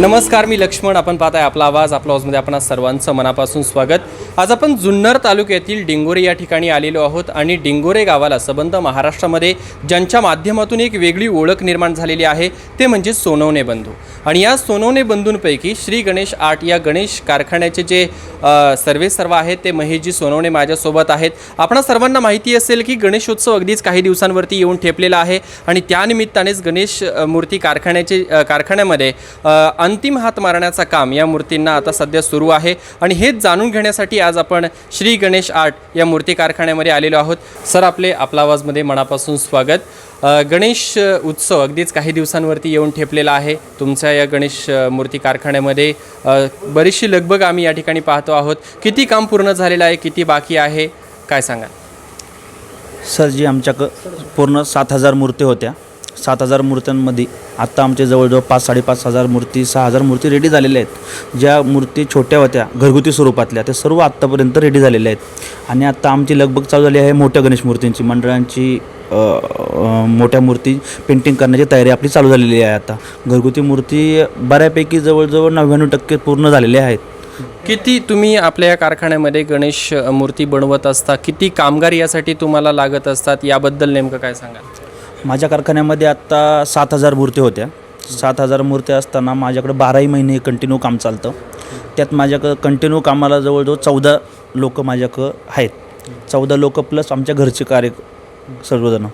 नमस्कार मी लक्ष्मण. आपण पाहत आहे आपला आवाज आपला आवाजमध्ये आपण सर्वांचं मनापासून स्वागत. आज आपण जुन्नर तालुक्यातील डिंगोरे या ठिकाणी आलेलो आहोत आणि डिंगोरे गावाला संबंध महाराष्ट्रामध्ये ज्यांच्या माध्यमातून एक वेगळी ओळख निर्माण झालेली आहे ते म्हणजे सोनवणे बंधू. आणि या सोनवणे बंधूंपैकी श्री गणेश आर्ट या गणेश कारखान्याचे जे सर्वे सर्व आहेत ते महेशजी सोनवणे माझ्यासोबत आहेत. आपणा सर्वांना माहिती असेल की गणेशोत्सव अगदीच काही दिवसांवरती येऊन ठेपलेला आहे आणि त्यानिमित्तानेच गणेश मूर्ती कारखान्याचे कारखान्यामध्ये अंतिम हात मारण्याचं काम या मूर्तींना आता सध्या सुरू आहे. आणि हेच जाणून घेण्यासाठी आज आपण श्री गणेश आर्ट या मूर्ती कारखान्यामध्ये आलेलो आहोत. सर आपले आपला आवाजमध्ये मनापासून स्वागत. गणेश उत्सव अगदीच काही दिवसांवरती येऊन ठेपलेला आहे. तुमच्या या गणेश मूर्ती कारखान्यामध्ये बरीचशी लगबग आम्ही या ठिकाणी पाहतो आहोत. किती काम पूर्ण झालेलं आहे किती बाकी आहे काय सांगा सर जी आमच्याकडं पूर्ण सात हजार मूर्ती होत्या. सात हजार मूर्त्यांमध्ये. आत्ता आमच्या जवळजवळ पाच साडेपाच हजार मूर्ती सहा हजार मूर्ती रेडी झालेल्या आहेत. ज्या मूर्ती छोट्या होत्या घरगुती स्वरूपातल्या त्या सर्व आत्तापर्यंत रेडी झालेल्या आहेत. आणि आत्ता आमची लगबग चालू झाली आहे मोठ्या गणेश मूर्तींची. मंडळांची मोठ्या मूर्ती पेंटिंग करण्याची तयारी आपली चालू झालेली आहे आता. घरगुती मूर्ती बऱ्यापैकी जवळजवळ नव्याण्णव टक्के पूर्ण झालेल्या आहेत. किती तुम्ही आपल्या या कारखान्यामध्ये गणेश मूर्ती बनवत असता? किती कामगार यासाठी तुम्हाला लागत असतात? याबद्दल नेमकं काय सांगाल? माझ्या कारखान्यामध्ये आत्ता सात हजार मूर्त्या होत्या. सात हजार मूर्त्या असताना माझ्याकडं बाराही महिने कंटिन्यू काम चालतं. त्यात माझ्याकडं कंटिन्यू कामाला जवळजवळ चौदा लोक माझ्याकडं आहेत. चौदा लोक प्लस आमच्या घरचे कार्य सर्वजण.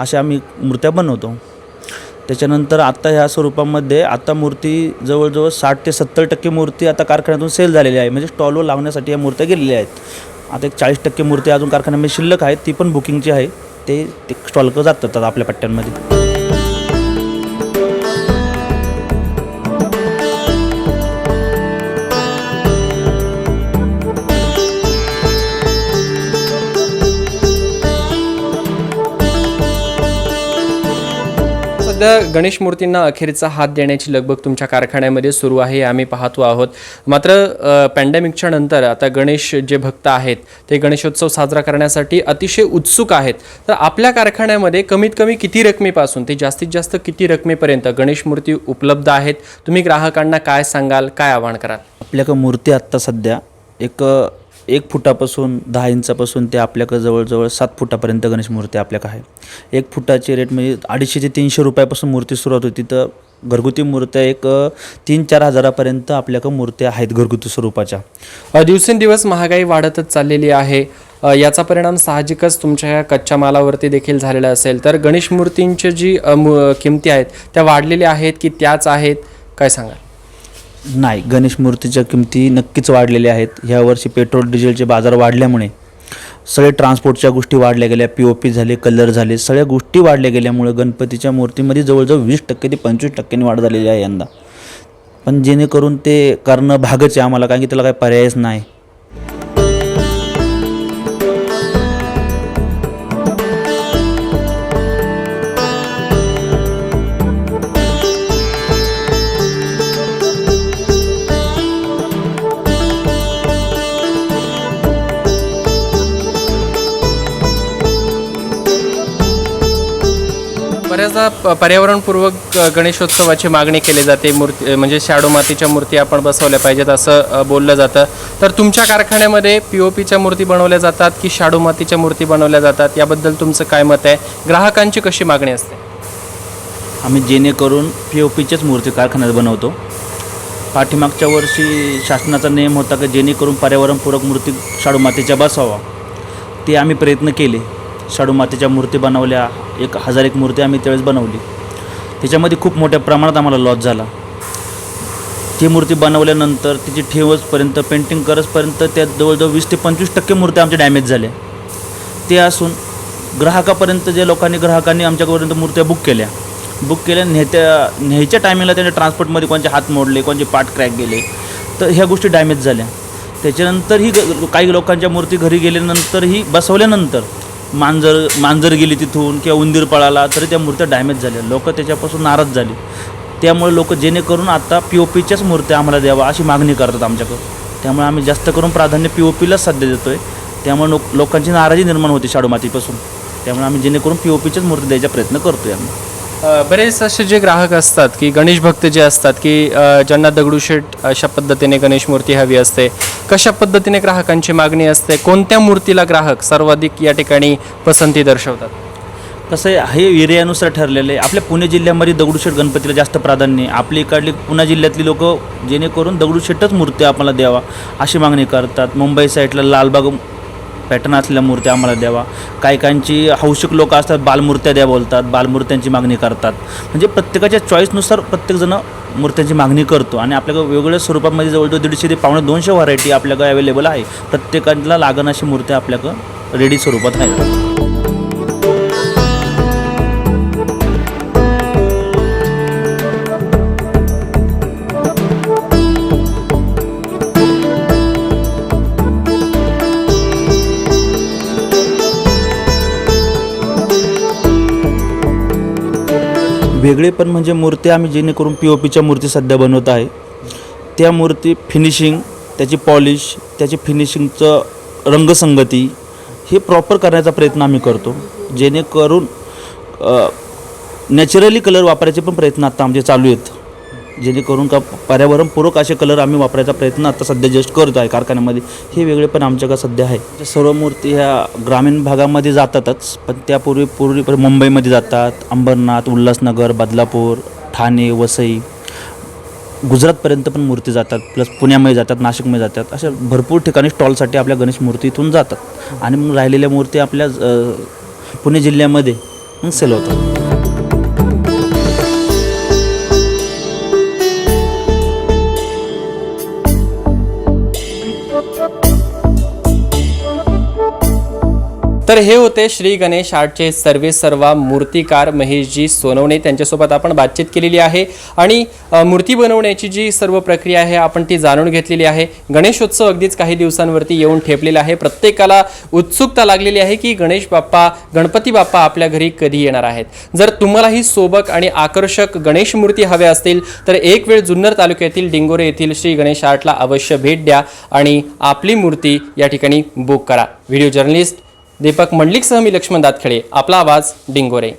असे आम्ही मूर्त्या बनवतो. त्याच्यानंतर आत्ता ह्या स्वरूपामध्ये आता मूर्ती जवळजवळ साठ ते सत्तर टक्के मूर्ती आता कारखान्यातून सेल झालेली आहे. म्हणजे स्टॉलवर लावण्यासाठी या मूर्त्या गेलेल्या आहेत. आता एक चाळीस टक्के मूर्ती अजून कारखान्यामध्ये शिल्लक आहेत ती पण बुकिंगची आहे. ते ते जातात आपल्या पट्ट्यांमध्ये. सध्या गणेश मूर्तींना अखेरचा हात देण्याची लगबग तुमच्या कारखान्यामध्ये सुरू आहे आम्ही पाहतो आहोत. मात्र पॅन्डेमिकच्या नंतर आता गणेश जे भक्त आहेत ते गणेशोत्सव साजरा करण्यासाठी अतिशय उत्सुक आहेत. तर आपल्या कारखान्यामध्ये कमीत कमी किती रकमेपासून ते जास्तीत जास्त किती रकमेपर्यंत गणेश मूर्ती उपलब्ध आहेत? तुम्ही ग्राहकांना काय सांगाल काय आवाहन कराल? आपल्याकडं मूर्ती आत्ता सध्या एक एक फुटापासून दहा इंचापासून ते आपल्याकडं जवळजवळ सात फुटापर्यंत गणेश मूर्ती आपल्याकडं आहे. एक फुटाची रेट म्हणजे अडीचशे ते तीनशे रुपयापासून मूर्ती सुरुवात होती. तर घरगुती मूर्त्या एक तीन चार हजारापर्यंत आपल्याकडं मूर्त्या आहेत घरगुती स्वरूपाच्या. दिवसेंदिवस महागाई वाढतच चाललेली आहे. याचा परिणाम साहजिकच तुमच्या कच्च्या मालावरती देखील झालेला असेल. तर गणेश मूर्तींची जी किमती आहेत त्या वाढलेल्या आहेत की त्याच आहेत? काय सांगा नाही. गणेश मूर्तीच्या किमती नक्कीच वाढलेल्या आहेत. ह्या वर्षी पेट्रोल डिझेलचे बाजार वाढल्यामुळे सगळे ट्रान्सपोर्टच्या गोष्टी वाढल्या गेल्या. पी ओ पी झाले कलर झाले सगळ्या गोष्टी वाढल्या गेल्यामुळे गणपतीच्या मूर्तीमध्ये जवळजवळ वीस टक्के ते पंचवीस टक्क्यांनी वाढ झालेली आहे यंदा. पण जेणेकरून ते करणं भागच आहे. आम्हाला कारण की त्याला काही पर्यायच नाही. बऱ्याचदा प- पर्यावरणपूर्वक गणेशोत्सवाची मागणी केली जाते. मूर्ती म्हणजे शाडो मातीच्या मूर्ती आपण बसवल्या पाहिजेत असं बोललं जातं. तर तुमच्या कारखान्यामध्ये पी ओ पीच्या मूर्ती बनवल्या जातात की शाडो मातीच्या मूर्ती बनवल्या जातात? याबद्दल तुमचं काय मत आहे? ग्राहकांची कशी मागणी असते? आम्ही जेणेकरून पी ओ पीच्याच मूर्ती कारखान्यात बनवतो. पाठीमागच्या वर्षी शासनाचा नियम होता की जेणेकरून पर्यावरणपूरक मूर्ती शाडू मातीच्या बसावा ते आम्ही प्रयत्न केले. शाडू मातीच्या मूर्ती बनवल्या एक हजार एक मूर्ती आम्ही त्यावेळेस बनवली. त्याच्यामध्ये खूप मोठ्या प्रमाणात आम्हाला लॉस झाला. ती मूर्ती बनवल्यानंतर तिची ठेवसपर्यंत पेंटिंग करसपर्यंत त्यात जवळजवळ वीस ते पंचवीस टक्के मूर्त्या आमच्या डॅमेज झाल्या. ते असून ग्राहकापर्यंत जे लोकांनी ग्राहकांनी आमच्यापर्यंत मूर्त्या बुक केल्या. बुक केल्या नेत्या न्यायच्या टायमिंगला त्यांच्या ट्रान्सपोर्टमध्ये कोणचे हात मोडले कोणचे पाठ क्रॅक गेले तर ह्या गोष्टी डॅमेज झाल्या. त्याच्यानंतरही ग- काही लोकांच्या मूर्ती घरी गेल्यानंतरही बसवल्यानंतर मांजर मांजर गेली तिथून किंवा उंदीर पळाला तरी त्या मूर्त्या डॅमेज झाल्या. लोक त्याच्यापासून नाराज झाली. त्यामुळे लोक जेणेकरून आता पी ओ पीच्याच मूर्त्या आम्हाला द्यावा अशी मागणी करतात आमच्याकडं. त्यामुळे आम्ही जास्त करून प्राधान्य पी ओ पीलाच सध्या देतो आहे त्यामुळे लोक लोकांची नाराजी निर्माण होते शाडू मातीपासून त्यामुळे आम्ही जेणेकरून पी ओ पीच्याच मूर्ती द्यायचा प्रयत्न करतो आहे आम्ही. बरेच असे जे ग्राहक असतात की गणेश भक्त जे असतात की ज्यांना दगडूशेठ अशा पद्धतीने गणेश मूर्ती हवी असते कशा पद्धतीने ग्राहकांची मागणी असते कोणत्या मूर्तीला ग्राहक सर्वाधिक या ठिकाणी पसंती दर्शवतात? कसं आहे हे एरियानुसार ठरलेलं आहे. आपल्या पुणे जिल्ह्यामध्ये दगडूशेठ गणपतीला जास्त प्राधान्य आहे. आपली इकडली पुणे जिल्ह्यातली लोक जेणेकरून दगडूशेठच मूर्ती आम्हाला द्यावा अशी मागणी करतात. मुंबई साईडला लालबाग पॅटर्न असलेल्या मूर्त्या आम्हाला द्यावा. काही काहींची हौशिक लोक असतात बालमूर्त्या द्या बोलतात बालमूर्त्यांची मागणी करतात. म्हणजे प्रत्येकाच्या चॉईसनुसार प्रत्येकजण मूर्त्यांची मागणी करतो आणि आपल्याकडे वेगवेगळ्या स्वरूपामध्ये जवळजवळ दीडशे ते पावणे दोनशे व्हरायटी आपल्याकडे अवेलेबल आहे. प्रत्येकाला लागण अशी मूर्त्या आपल्याकडं रेडी स्वरूपात आहेत. वेगळे पण म्हणजे मूर्ती आम्ही जेणेकरून पी ओ पीच्या मूर्ती सध्या बनवत आहे. त्या मूर्ती फिनिशिंग त्याची पॉलिश त्याची फिनिशिंगचं रंगसंगती हे प्रॉपर करण्याचा प्रयत्न आम्ही करतो. जेणेकरून नॅचरली कलर वापरायचे पण प्रयत्न आता आमचे चालू आहेत. जेणेकरून का पर्यावरणपूरक असे कलर आम्ही वापरायचा प्रयत्न आता सध्या जस्ट करतो आहे कारखान्यामध्ये. हे वेगळे पण आमच्याकडे सध्या आहे. सर्व मूर्ती ह्या ग्रामीण भागामध्ये जातातच पण त्यापूर्वी पूर्वी मुंबईमध्ये जातात अंबरनाथ उल्हासनगर बदलापूर ठाणे वसई गुजरातपर्यंत पण मूर्ती जातात प्लस पुण्यामध्ये जातात नाशिकमध्ये जातात अशा भरपूर ठिकाणी स्टॉलसाठी आपल्या गणेश मूर्ती इथून जातात. आणि मग राहिलेल्या मूर्ती आपल्या पुणे जिल्ह्यामध्ये मग सेल होतात. तर हे होते श्री गणेश आर्टचे सर्वे सर्वा मूर्तिकार महेशजी सोनवणे. त्यांच्यासोबत आपण बातचीत केलेली आहे आणि मूर्ती बनवण्याची जी सर्व प्रक्रिया आहे आपण ती जाणून घेतलेली आहे. गणेशोत्सव अगदीच काही दिवसांवरती येऊन ठेपलेला आहे. प्रत्येकाला उत्सुकता लागलेली आहे की गणेश बाप्पा गणपती बाप्पा आपल्या घरी कधी येणार आहेत. जर तुम्हालाही सोबक आणि आकर्षक गणेश मूर्ती हव्या असतील तर एक वेळ जुन्नर तालुक्यातील डिंगोरे येथील श्री गणेश आर्टला अवश्य भेट द्या आणि आपली मूर्ती या ठिकाणी बुक करा. व्हिडिओ जर्नलिस्ट दीपक मंडलिकसह मी लक्ष्मण दातखेळे. आपला आवाज डिंगोरे.